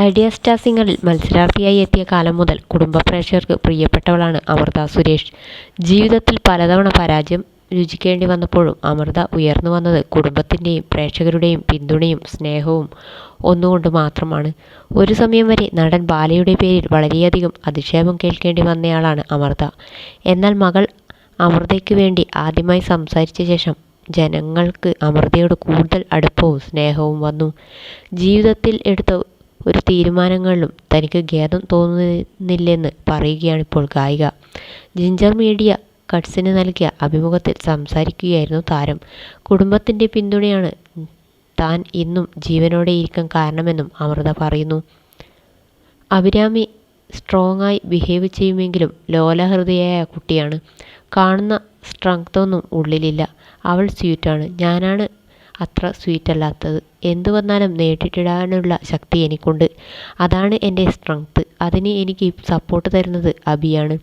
Idea star സിംഗറിൽ മത്സരാർത്ഥിയായി എത്തിയ കാലം മുതൽ കുടുംബ പ്രേക്ഷകർക്ക് പ്രിയപ്പെട്ടവളാണ് അമൃത സുരേഷ്. ജീവിതത്തിൽ പലതവണ പരാജയം രുചിക്കേണ്ടി വന്നപ്പോഴും അമൃത ഉയർന്നു വന്നത് കുടുംബത്തിന്റെയും പ്രേക്ഷകരുടെയും പിന്തുണയും സ്നേഹവും ഒന്നുകൊണ്ട് മാത്രമാണ്. ഒരു സമയം വരെ നടൻ ബാലയുടെ പേരിൽ വളരെയധികം അധിക്ഷേപം കേൾക്കേണ്ടി വന്നയാളാണ് അമൃത. എന്നാൽ മകൾ അമൃതയ്ക്ക് വേണ്ടി ആദ്യമായി സംസാരിച്ച ശേഷം ജനങ്ങൾക്ക് അമൃതയോട് കൂടുതൽ അടുപ്പവും സ്നേഹവും വന്നു. ജീവിതത്തിൽ എടുത്ത ഒരു തീരുമാനങ്ങളിലും തനിക്ക് ഖേദം തോന്നുന്നില്ലെന്ന് പറയുകയാണ് ഇപ്പോൾ ഗായിക. ജിഞ്ചർ മീഡിയ കട്സിന് നൽകിയ അഭിമുഖത്തിൽ സംസാരിക്കുകയായിരുന്നു താരം. കുടുംബത്തിന്റെ പിന്തുണയാണ് താൻ ഇന്നും ജീവനോടെ ഇരിക്കാൻ കാരണമെന്നും അമൃത പറയുന്നു. അഭിരാമി സ്ട്രോങ് ആയി ബിഹേവ് ചെയ്യുമെങ്കിലും ലോലഹൃദയായ കുട്ടിയാണ്. കാണുന്ന സ്ട്രെങ്ത്തൊന്നും ഉള്ളിലില്ല. അവൾ സ്വീറ്റാണ്. ഞാനാണ് അത്ര സ്വീറ്റ് അല്ലാത്തത് എന്തു വന്നാലും നേരിട്ടിടാനുള്ള ശക്തി എനിക്കുണ്ട്. അതാണ് എന്റെ സ്ട്രെങ്ത്. അതിന് എനിക്ക് സപ്പോർട്ട് തരുന്നത് അബിയാണ്.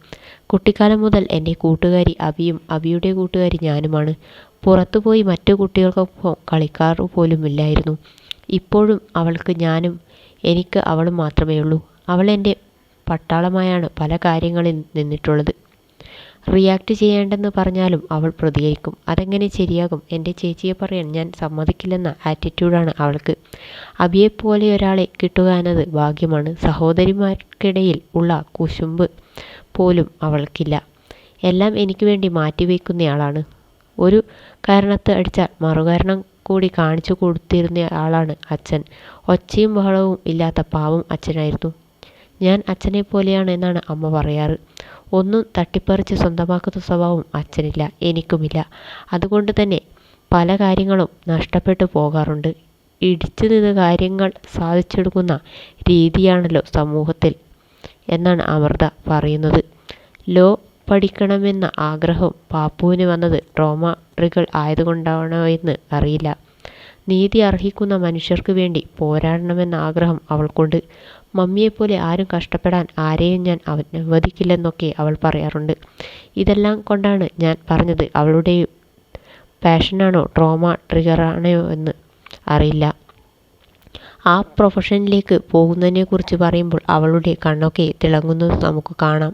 കുട്ടിക്കാലം മുതൽ എന്റെ കൂട്ടുകാരി അബിയും അബിയുടെ കൂട്ടുകാരി ഞാനുമാണ്. പുറത്തുപോയി മറ്റു കുട്ടികൾക്കൊപ്പം കളിക്കാറ് പോലുമില്ലായിരുന്നു ഇപ്പോഴും അവൾക്ക് ഞാനും എനിക്ക് അവളും മാത്രമേ ഉള്ളൂ അവൾ എന്റെ പട്ടാളമായാണ് പല കാര്യങ്ങളിൽ നിന്നിട്ടുള്ളത്. റിയാക്ട് ചെയ്യേണ്ടെന്ന് പറഞ്ഞാലും അവൾ പ്രതികരിക്കും. അതെങ്ങനെ ശരിയാകും? എന്റെ ചേച്ചിയെ പറയാൻ ഞാൻ സമ്മതിക്കില്ലെന്ന ആറ്റിറ്റ്യൂഡാണ് അവൾക്ക്. അബിയെപ്പോലെ ഒരാളെ കിട്ടുക എന്നത് ഭാഗ്യമാണ്. സഹോദരിമാർക്കിടയിൽ ഉള്ള കുശുമ്പ് പോലും അവൾക്കില്ല. എല്ലാം എനിക്ക് വേണ്ടി മാറ്റിവെക്കുന്നയാളാണ്. ഒരു കാരണത്ത് അടിച്ചാൽ മറുകാരണം കൂടി കാണിച്ചു കൊടുത്തിരുന്ന ആളാണ് അച്ഛൻ. ഒച്ചയും ബഹളവും ഇല്ലാത്ത പാവം അച്ഛനായിരുന്നു. ഞാൻ അച്ഛനെ പോലെയാണ് എന്നാണ് അമ്മ പറയാറ്. ഒന്നും തട്ടിപ്പറിച്ച് സ്വന്തമാക്കുന്ന സ്വഭാവം അച്ഛനില്ല എനിക്കുമില്ല. അതുകൊണ്ട് തന്നെ പല കാര്യങ്ങളും നഷ്ടപ്പെട്ടു പോകാറുണ്ട്. ഇടിച്ചു നിന്ന് കാര്യങ്ങൾ സാധിച്ചെടുക്കുന്ന രീതിയാണല്ലോ സമൂഹത്തിൽ എന്നാണ് അമൃത പറയുന്നത്. ലോ പഠിക്കണമെന്ന ആഗ്രഹം പാപ്പുവിന് വന്നത് ട്രോമ ട്രിഗൾ ആയതുകൊണ്ടാണോ എന്ന് അറിയില്ല. നീതി അർഹിക്കുന്ന മനുഷ്യർക്ക് വേണ്ടി പോരാടണമെന്ന ആഗ്രഹം അവൾക്കുണ്ട്. മമ്മിയെപ്പോലെ ആരും കഷ്ടപ്പെടാൻ ആരെയും ഞാൻ അനുവദിക്കില്ലെന്നൊക്കെ അവൾ പറയാറുണ്ട്. ഇതെല്ലാം കൊണ്ടാണ് ഞാൻ പറഞ്ഞത് അവളുടെ പാഷനാണോ ട്രോമ ട്രിഗറാണോ എന്ന് അറിയില്ല. ആ പ്രൊഫഷനിലേക്ക് പോകുന്നതിനെക്കുറിച്ച് പറയുമ്പോൾ അവളുടെ കണ്ണൊക്കെ തിളങ്ങുന്നത് നമുക്ക് കാണാം.